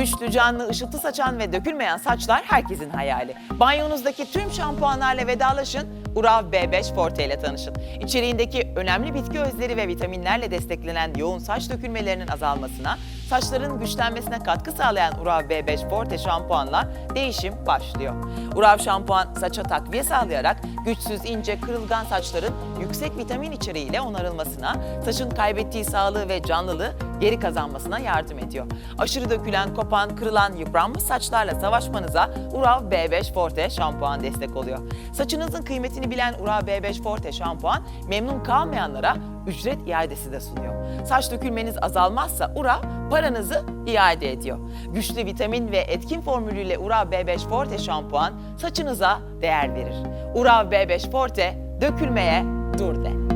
Güçlü, canlı, ışıltı saçan ve dökülmeyen saçlar herkesin hayali. Banyonuzdaki tüm şampuanlarla vedalaşın, Urav B5 Forte ile tanışın. İçeriğindeki önemli bitki özleri ve vitaminlerle desteklenen yoğun saç dökülmelerinin azalmasına, saçların güçlenmesine katkı sağlayan Urav B5 Forte şampuanla değişim başlıyor. Urav şampuan saça takviye sağlayarak güçsüz, ince, kırılgan saçların yüksek vitamin içeriğiyle onarılmasına, saçın kaybettiği sağlığı ve canlılığı geri kazanmasına yardım ediyor. Aşırı dökülen, kopan, kırılan, yıpranmış saçlarla savaşmanıza Urav B5 Forte şampuan destek oluyor. Saçınızın kıymetini bilen Urav B5 Forte şampuan memnun kalmayanlara ücret iadesi de sunuyor. Saç dökülmeniz azalmazsa Urav paranızı iade ediyor. Güçlü vitamin ve etkin formülüyle Urav B5 Forte şampuan saçınıza değer verir. Urav B5 Forte dökülmeye dur de.